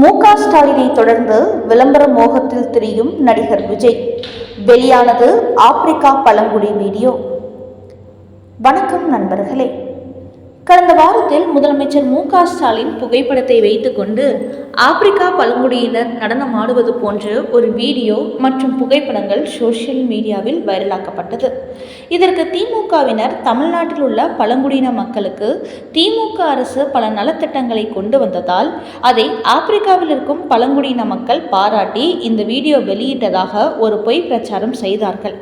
மு க ஸ்டாலினை தொடர்ந்து விளம்பர மோகத்தில் திரியும் நடிகர் விஜய். வெளியானது ஆப்பிரிக்கா பழங்குடி வீடியோ. வணக்கம் நண்பர்களே. கடந்த வாரத்தில் முதலமைச்சர் மு க ஸ்டாலின் புகைப்படத்தை வைத்துக்கொண்டு ஆப்பிரிக்கா பழங்குடியினர் நடனம் ஆடுவது போன்ற ஒரு வீடியோ மற்றும் புகைப்படங்கள் சோஷியல் மீடியாவில் வைரலாக்கப்பட்டது. இதற்கு திமுகவினர் தமிழ்நாட்டில் உள்ள பழங்குடியின மக்களுக்கு திமுக அரசு பல நலத்திட்டங்களை கொண்டு வந்ததால் அதை ஆப்பிரிக்காவில் இருக்கும் பழங்குடியின மக்கள் பாராட்டி இந்த வீடியோ வெளியிட்டதாக ஒரு பொய் பிரச்சாரம் செய்தார்கள்.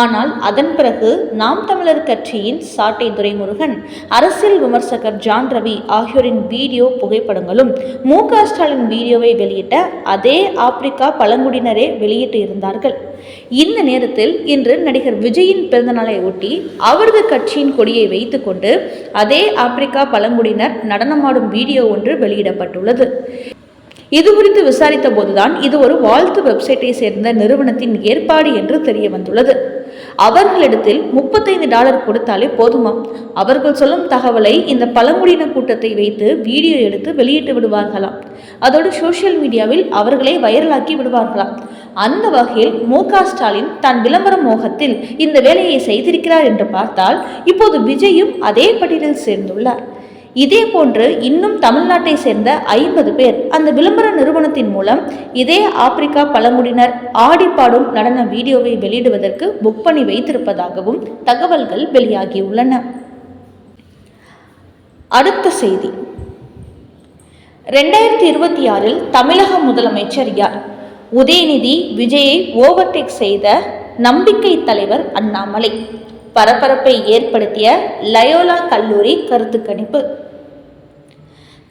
ஆனால் அதன் பிறகு நாம் தமிழர் கட்சியின் சாட்டை துரைமுருகன் அரசியல் விமர்சகர் ஜான் ரவி ஆகியோரின் வீடியோ புகைப்படங்களும் மு க ஸ்டாலின் வீடியோவை வெளியிட்ட அதே ஆப்பிரிக்கா பழங்குடியினரே வெளியிட்டு இருந்தார்கள். இந்த நேரத்தில் இன்று நடிகர் விஜயின் பிறந்தநாளை ஒட்டி அவரது கட்சியின் கொடியை வைத்துக்கொண்டு அதே ஆப்பிரிக்கா பழங்குடியினர் நடனமாடும் வீடியோ ஒன்று வெளியிடப்பட்டுள்ளது. இது குறித்து விசாரித்த போதுதான் இது ஒரு வாழ்த்து வெப்சைட்டை சேர்ந்த நிறுவனத்தின் ஏற்பாடு என்று தெரிய வந்துள்ளது அவர்களிடத்தில் முப்பத்தைந்து டாலர் கொடுத்தாலே போதுமாம். அவர்கள் சொல்லும் தகவலை இந்த பழங்குடியின கூட்டத்தை வைத்து வீடியோ எடுத்து வெளியிட்டு விடுவார்களாம். அதோடு சோஷியல் மீடியாவில் அவர்களே வைரலாக்கி விடுவார்களாம். அந்த வகையில் மு ஸ்டாலின் தான் விளம்பர மோகத்தில் இந்த வேலையை செய்திருக்கிறார் என்று பார்த்தால் இப்போது விஜயும் அதே பட்டியலில் சேர்ந்துள்ளார். இதே போன்று இன்னும் தமிழ்நாட்டை சேர்ந்த ஐம்பது பேர் அந்த விளம்பர நிறுவனத்தின் மூலம் இதே ஆப்பிரிக்கா பழங்குடியினர் ஆடிப்பாடும் நடன வீடியோவை வெளியிடுவதற்கு புக் பண்ணி வைத்திருப்பதாகவும் தகவல்கள் வெளியாகியுள்ளன. அடுத்த செய்தி. ரெண்டாயிரத்தி இருபத்தி ஆறில் தமிழக முதலமைச்சர் யார்? உதயநிதி விஜயை ஓவர்டேக் செய்த நம்பிக்கை தலைவர் அண்ணாமலை. பரபரப்பை ஏற்படுத்திய லயோலா கல்லூரி கருத்து கணிப்பு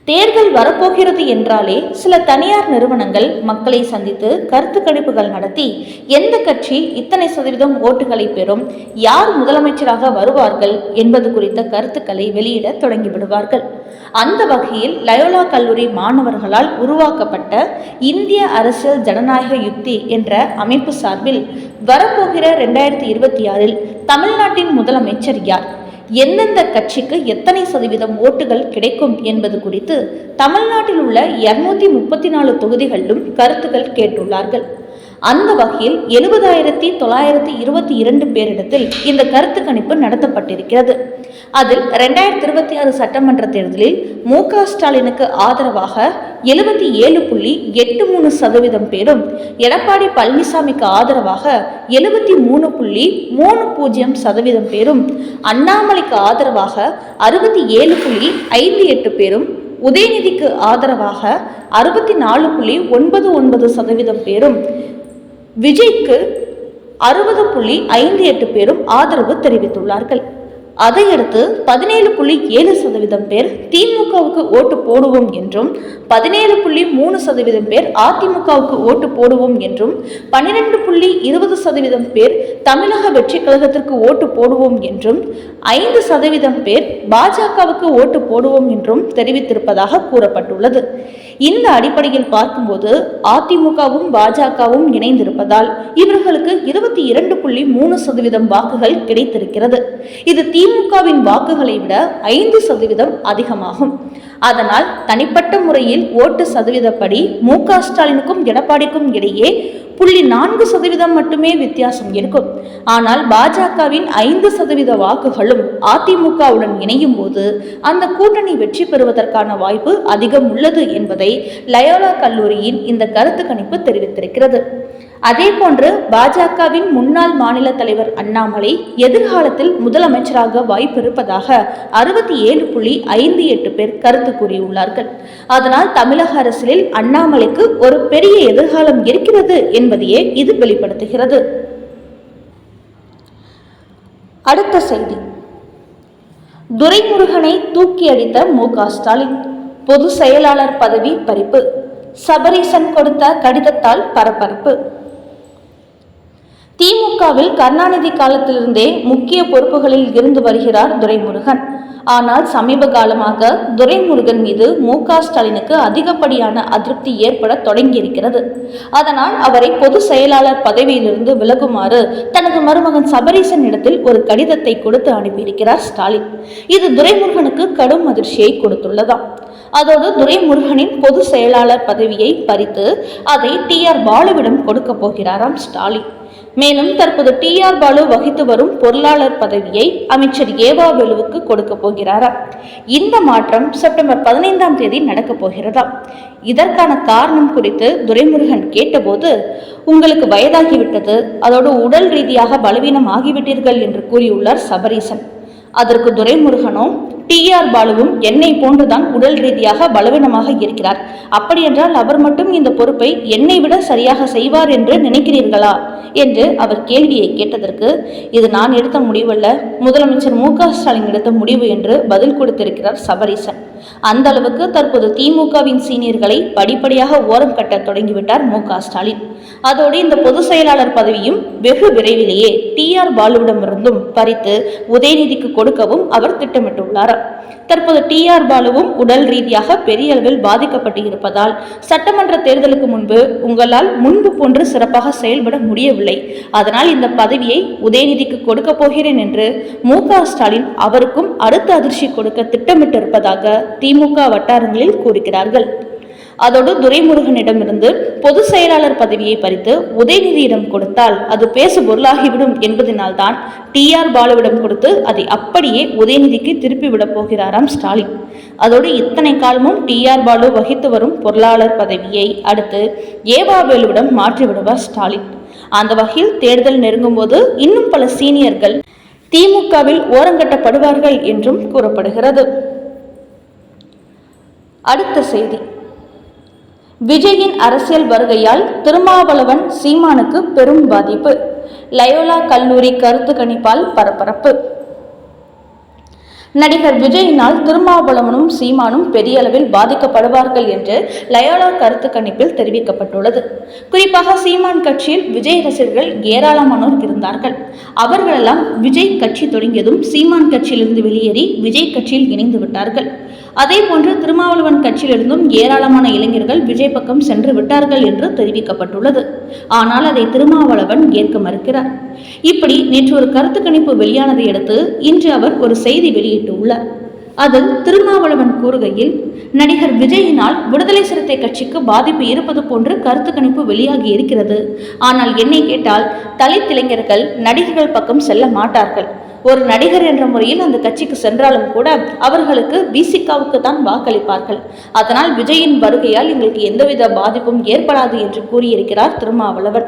தேர்தல் வரப்போகிறது என்றாலே சில தனியார் நிறுவனங்கள் மக்களை சந்தித்து கருத்து கணிப்புகள் நடத்தி எந்த கட்சி இத்தனை சதவீதம் ஓட்டுகளை பெறும் யார் முதலமைச்சராக வருவார்கள் என்பது குறித்த கருத்துக்களை வெளியிட தொடங்கிவிடுவார்கள். அந்த வகையில் லயோலா கல்லூரி மாணவர்களால் உருவாக்கப்பட்ட இந்திய அரசியல் ஜனநாயக யுக்தி என்ற அமைப்பு சார்பில் வரப்போகிற ரெண்டாயிரத்தி இருபத்தி ஆறில் தமிழ்நாட்டின் முதலமைச்சர் யார்? எந்தெந்த கட்சிக்கு எத்தனை சதவீதம் ஓட்டுகள் கிடைக்கும் என்பது குறித்து தமிழ்நாட்டில் உள்ள இருநூத்தி முப்பத்தி நாலு தொகுதிகளிலும் கருத்துக்கள் கேட்டுள்ளார்கள். அந்த வகையில் எழுபதாயிரத்தி தொள்ளாயிரத்தி இருபத்தி இரண்டு பேரிடத்தில் இந்த கருத்து கணிப்பு நடத்தப்பட்டிருக்கிறது. அதில் ரெண்டாயிரத்தி இருபத்தி ஆறு சட்டமன்ற தேர்தலில் மு க ஸ்டாலினுக்கு ஆதரவாக எழுபத்தி ஏழு புள்ளி எட்டு மூணு சதவீதம் பேரும் எடப்பாடி பழனிசாமிக்கு ஆதரவாக எழுபத்தி மூணு புள்ளி மூணு பூஜ்ஜியம் சதவீதம் பேரும் அண்ணாமலைக்கு ஆதரவாக அறுபத்தி ஏழு புள்ளி ஐந்து எட்டு பேரும் உதயநிதிக்கு ஆதரவாக அறுபத்தி நாலு புள்ளி ஒன்பது ஒன்பது சதவீதம் பேரும் விஜய்க்கு அறுபது புள்ளி ஐந்து எட்டு பேரும் ஆதரவு தெரிவித்துள்ளார்கள். அதையடுத்து பதினேழு புள்ளி ஏழு சதவீதம் பேர் திமுகவுக்கு ஓட்டு போடுவோம் என்றும் பதினேழு புள்ளி மூணு சதவீதம் பேர் அதிமுகவுக்கு ஓட்டு போடுவோம் என்றும் பன்னிரெண்டு புள்ளி இருபது சதவீதம் பேர் தமிழக வெற்றி கழகத்திற்கு ஓட்டு போடுவோம் என்றும் ஐந்து சதவீதம் பேர் பாஜகவுக்கு ஓட்டு போடுவோம் என்றும் தெரிவித்திருப்பதாக கூறப்பட்டுள்ளது. இந்த அடிப்படையில் பார்க்கும்போது அதிமுகவும் பாஜகவும் இணைந்திருப்பதால் இவர்களுக்கு இருபத்தி இரண்டு புள்ளி மூணு சதவீதம் வாக்குகள் கிடைத்திருக்கிறது. இது திமுகவின் வாக்குகளை விட ஐந்து சதவீதம் அதிகமாகும். அதனால் தனிப்பட்ட முறையில் ஓட்டு சதவீதப்படி மு க ஸ்டாலினுக்கும் எடப்பாடிக்கும் இடையே புள்ளி நான்கு சதவீதம் மட்டுமே வித்தியாசம் இருக்கும். ஆனால் பாஜகவின் ஐந்து சதவீத வாக்குகளும் அதிமுகவுடன் இணையும் போது அந்த கூட்டணி வெற்றி பெறுவதற்கான வாய்ப்பு அதிகம் உள்ளது என்பதை லயோலா கல்லூரியின் இந்த கருத்து கணிப்பு தெரிவித்திருக்கிறது. அதே போன்று பாஜகவின் முன்னாள் மாநில தலைவர் அண்ணாமலை எதிர்காலத்தில் முதலமைச்சராக வாய்ப்பு இருப்பதாக அறுபத்தி ஏழு புள்ளி ஐந்து எட்டு பேர் கருத்து கூறியுள்ளார்கள். அதனால் தமிழக அரசியலில் அண்ணாமலைக்கு ஒரு பெரிய எதிர்காலம் இருக்கிறது என்பதையே இது வெளிப்படுத்துகிறது. அடுத்த செய்தி. துரைமுருகனை தூக்கி அடித்த மு க ஸ்டாலின் பொது செயலாளர் பதவி பறிப்பு. சபரீசன் கொடுத்த கடிதத்தால் பரபரப்பு. திமுகவில் கருணாநிதி காலத்திலிருந்தே முக்கிய பொறுப்புகளில் இருந்து வருகிறார் துரைமுருகன். ஆனால் சமீப காலமாக துரைமுருகன் மீது மு. ஸ்டாலினுக்கு அதிகப்படியான அதிருப்தி ஏற்பட தொடங்கியிருக்கிறது. அதனால் அவரை பொது செயலாளர் பதவியிலிருந்து விலகுமாறு தனது மருமகன் சபரீசன் இடத்தில் ஒரு கடிதத்தை கொடுத்து அனுப்பியிருக்கிறார் ஸ்டாலின். இது துரைமுருகனுக்கு கடும் அதிர்ச்சியை கொடுத்துள்ளதாம். அதோடு துரைமுருகனின் பொது செயலாளர் பதவியை பறித்து அதை டி ஆர் பாலுவிடம் கொடுக்க போகிறாராம் ஸ்டாலின். மேலும் தற்போது டி ஆர் பாலு வகித்து வரும் பொருளாளர் பதவியை அமைச்சர் ஏவா வெலுவுக்கு கொடுக்க போகிறாராம். இந்த மாற்றம் செப்டம்பர் பதினைந்தாம் தேதி நடக்கப் போகிறதாம் இதற்கான காரணம் குறித்து துரைமுருகன் கேட்டபோது உங்களுக்கு வயதாகிவிட்டது அதோடு உடல் ரீதியாக பலவீனம் ஆகிவிட்டீர்கள் என்று கூறியுள்ளார் சபரீசன். அதற்கு துரைமுருகனும் டி ஆர் பாலுவும் என்னை போன்றுதான் உடல் ரீதியாக பலவீனமாக இருக்கிறார். அப்படியென்றால் அவர் மட்டும் இந்த பொறுப்பை என்னை விட சரியாக செய்வார் என்று நினைக்கிறீர்களா? என்று அவர் கேள்வியை கேட்டதற்கு இது நான் எடுத்த முடிவல்ல. முதலமைச்சர் மு க ஸ்டாலின் எடுத்த முடிவு என்று பதில் கொடுத்திருக்கிறார் சபரீசன். அந்த அளவுக்கு தற்போது திமுகவின் சீனியர்களை படிப்படியாக ஓரம் கட்ட தொடங்கிவிட்டார் மு க ஸ்டாலின். அதோடு இந்த பொதுச் செயலாளர் பதவியும் வெகு விரைவிலேயே டி ஆர் பாலுவிடமிருந்தும் பறித்து உதயநிதிக்கு கொடுக்கவும் அவர் திட்டமிட்டுள்ளார். தற்போது டி ஆர் பாலுவும் உடல் ரீதியாக பெரிய அளவில் பாதிக்கப்பட்டு இருப்பதால் சட்டமன்ற தேர்தலுக்கு முன்பு உங்களால் முன்பு போன்று சிறப்பாக செயல்பட முடியவில்லை. அதனால் இந்த பதவியை உதயநிதிக்கு கொடுக்க போகிறேன் என்று மு க ஸ்டாலின் அவருக்கும் அடுத்த அதிர்ச்சி கொடுக்க திட்டமிட்டிருப்பதாக திமுக வட்டாரங்களில் கூறுகிறார்கள். அதோடு துரைமுருகனிடமிருந்து பொதுச் செயலாளர் பதவியை பறித்து உதயநிதியிடம் கொடுத்தால் அது பேசு பொருளாகிவிடும் என்பதனால்தான் டி ஆர் பாலுவிடம் கொடுத்து அதை அப்படியே உதயநிதிக்கு திருப்பி விடப் போகிறாராம் ஸ்டாலின். அதோடு இத்தனை காலமும் டி ஆர் பாலு வகித்து வரும் பொருளாளர் பதவியை அடுத்து ஏவாவேலுவிடம் மாற்றிவிடுவார் ஸ்டாலின். அந்த வகையில் தேர்தல் நெருங்கும்போது இன்னும் பல சீனியர்கள் திமுகவில் ஓரங்கட்டப்படுவார்கள் என்றும் கூறப்படுகிறது. அடுத்த செய்தி. விஜயின் அரசியல் வருகையால் திருமாவளவன் சீமானுக்கு பெரும் பாதிப்பு. லயோலா கல்லூரி கருத்து கணிப்பால் பரபரப்பு. நடிகர் விஜயினால் திருமாவளவனும் சீமானும் பெரிய அளவில் பாதிக்கப்படுவார்கள் என்று லயோலா கருத்து கணிப்பில் தெரிவிக்கப்பட்டுள்ளது. குறிப்பாக சீமான் கட்சியில் விஜய் ரசிகர்கள் ஏராளமானோர் இருந்தார்கள். அவர்களெல்லாம் விஜய் கட்சி தொடங்கியதும் சீமான் கட்சியிலிருந்து வெளியேறி விஜய் கட்சியில் இணைந்து விட்டார்கள். அதே போன்று திருமாவளவன் கட்சியிலிருந்தும் ஏராளமான இளைஞர்கள் விஜய் பக்கம் சென்று விட்டார்கள் என்று தெரிவிக்கப்பட்டுள்ளது. ஆனால் அதை திருமாவளவன் ஏற்க மறுக்கிறார். இப்படி நேற்று ஒரு கருத்து கணிப்பு வெளியானதை அடுத்து இன்று அவர் ஒரு செய்தி வெளியிட்டுள்ளார். அதில் திருமாவளவன் கூறுகையில் நடிகர் விஜயினால் விடுதலை சிறுத்தை கட்சிக்கு பாதிப்பு இருப்பது போன்று கருத்து கணிப்பு வெளியாகி இருக்கிறது. ஆனால் என்னை கேட்டால் தலித் இளைஞர்கள் நடிகர்கள் பக்கம் செல்ல மாட்டார்கள். ஒரு நடிகர் என்ற முறையில் அந்த கட்சிக்கு சென்றாலும் கூட அவர்களுக்கு விசிகாவுக்கு தான் வாக்களிப்பார்கள். அதனால் விஜயின் வருகையால் எங்களுக்கு எந்தவித பாதிப்பும் ஏற்படாது என்று கூறியிருக்கிறார் திருமாவளவன்.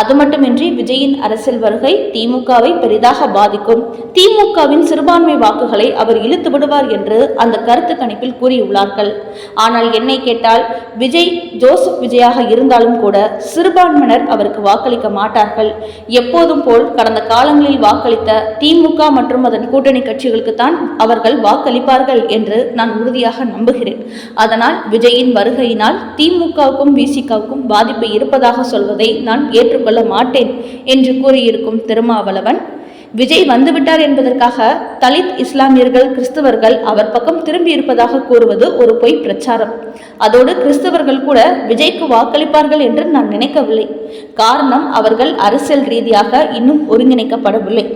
அது மட்டுமின்றி விஜயின் அரசியல் வருகை திமுகவை பெரிதாக பாதிக்கும். திமுகவின் சிறுபான்மை வாக்குகளை அவர் இழுத்து விடுவார் என்று அந்த கருத்து கணிப்பில் கூறியுள்ளார்கள். ஆனால் என்னை கேட்டால் விஜய் ஜோசப் விஜயாக இருந்தாலும் கூட சிறுபான்மையினர் அவருக்கு வாக்களிக்க மாட்டார்கள். எப்போதும் போல் கடந்த காலங்களில் வாக்களித்த திமுக மற்றும் அதன் கூட்டணி கட்சிகளுக்கு தான் அவர்கள் வாக்களிப்பார்கள் என்று நான் உறுதியாக நம்புகிறேன். அதனால் விஜயின் வருகையினால் திமுகவுக்கும் விசிகாவுக்கும் பாதிப்பு இருப்பதாக சொல்வதை நான் ஏற்றுக்கொள்ள மாட்டேன் என்று கூறியிருக்கும் திருமாவளவன் விஜய் வந்துவிட்டார் என்பதற்காக தலித் இஸ்லாமியர்கள் கிறிஸ்தவர்கள் அவர் பக்கம் திரும்பி இருப்பதாக கூறுவது ஒரு பொய் பிரச்சாரம். அதோடு கிறிஸ்தவர்கள் கூட விஜய்க்கு வாக்களிப்பார்கள் என்று நான் நினைக்கவில்லை. காரணம் அவர்கள் அரசியல் ரீதியாக இன்னும் ஒருங்கிணைக்கப்படவில்லை.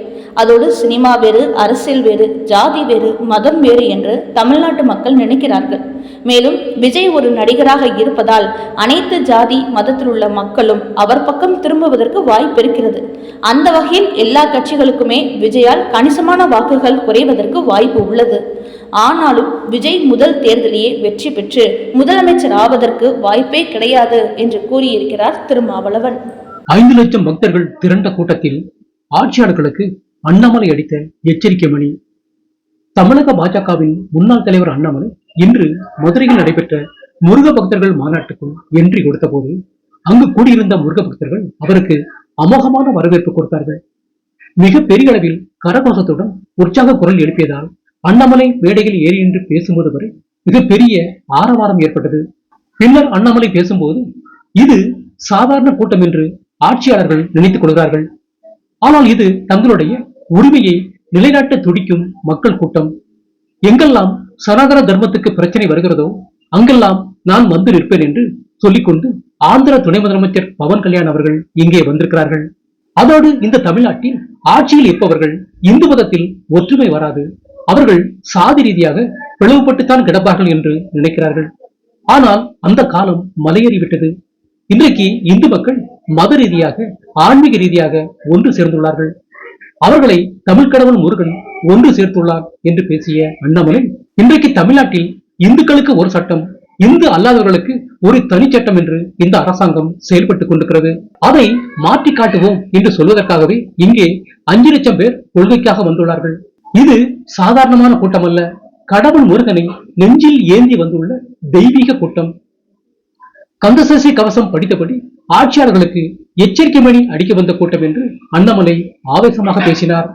அதோடு சினிமா வேறு அரசியல் வேறு ஜாதி வேறு மதம் வேறு என்று தமிழ்நாட்டு மக்கள் நினைக்கிறார்கள். மேலும் விஜய் ஒரு நடிகராக இருப்பதால் அனைத்து ஜாதி மதத்தில் உள்ள மக்களும் அவர் பக்கம் திரும்புவதற்கு வாய்ப்பு இருக்கிறது. அந்த வகையில் எல்லா கட்சிகளுக்கும் மட்டுமே விஜயால் கணிசமான வாக்குகள் குறைவதற்கு வாய்ப்பு உள்ளது. ஆனாலும் விஜய் முதல் தேர்தலையே வெற்றி பெற்று முதலமைச்சர் ஆவதற்கு வாய்ப்பே கிடையாது என்று கூறியிருக்கிறார் திருமாவளவன். ஐந்து லட்சம் பக்தர்கள் திரண்ட கூட்டத்தில் ஆட்சியாளர்களுக்கு அண்ணாமலை அடித்த எச்சரிக்கை மணி. தமிழக பாஜகவின் முன்னாள் தலைவர் அண்ணாமலை இன்று மதுரையில் நடைபெற்ற முருக பக்தர்கள் மாநாட்டுக்குள் என்ட்ரி கொடுத்த போது அங்கு கூடியிருந்த முருக பக்தர்கள் அவருக்கு அமோகமான வரவேற்பு கொடுத்தார்கள். மிக பெரிய அளவில் கரகோஷத்துடன் உற்சாக குரல் எழுப்பியதால் அண்ணாமலை மேடையில் ஏறி நின்று பேசும்போது வரை மிக பெரிய ஆரவாரம் ஏற்பட்டது. பின்னர் அண்ணாமலை பேசும்போது இது சாதாரண கூட்டம் என்று ஆட்சியாளர்கள் நினைத்துக் கொள்கிறார்கள். ஆனால் இது தங்களுடைய உரிமையை நிலைநாட்ட துடிக்கும் மக்கள் கூட்டம். எங்கெல்லாம் சனாதன தர்மத்துக்கு பிரச்சனை வருகிறதோ அங்கெல்லாம் நான் வந்து நிற்பேன் என்று சொல்லிக்கொண்டு ஆந்திர துணை முதலமைச்சர் பவன் கல்யாண் அவர்கள் இங்கே வந்திருக்கிறார்கள். அதோடு இந்த தமிழ்நாட்டில் ஆட்சியில் இருப்பவர்கள் இந்து மதத்தில் ஒற்றுமை வராது. அவர்கள் சாதி ரீதியாக பிளவுபட்டுத்தான் கிடப்பார்கள் என்று நினைக்கிறார்கள். ஆனால் அந்த காலம் மலையேறிவிட்டது இன்றைக்கு இந்து மக்கள் மத ரீதியாக ஆன்மீக ரீதியாக ஒன்று சேர்ந்துள்ளார்கள். அவர்களை தமிழ் கடவுள் முருகன் ஒன்று சேர்த்துள்ளார் என்று பேசிய அண்ணாமலை இன்றைக்கு தமிழ்நாட்டில் இந்துக்களுக்கு ஒரு சட்டம் இந்து அல்லாதவர்களுக்கு ஒரு தனிச்சட்டம் என்று இந்த அரசாங்கம் செயல்பட்டுக் கொண்டிருக்கிறது. அதை மாற்றி காட்டுவோம் என்று சொல்வதற்காகவே இங்கே அஞ்சு லட்சம் பேர் கொள்கைக்காக வந்துள்ளார்கள். இது சாதாரணமான கூட்டம் அல்ல கடவுள் முருகனை நெஞ்சில் ஏந்தி வந்துள்ள தெய்வீக கூட்டம். கந்தசசி கவசம் படித்தபடி ஆட்சியாளர்களுக்கு எச்சரிக்கை மணி அடிக்க வந்த கூட்டம் என்று அண்ணாமலை ஆவேசமாக பேசினார்.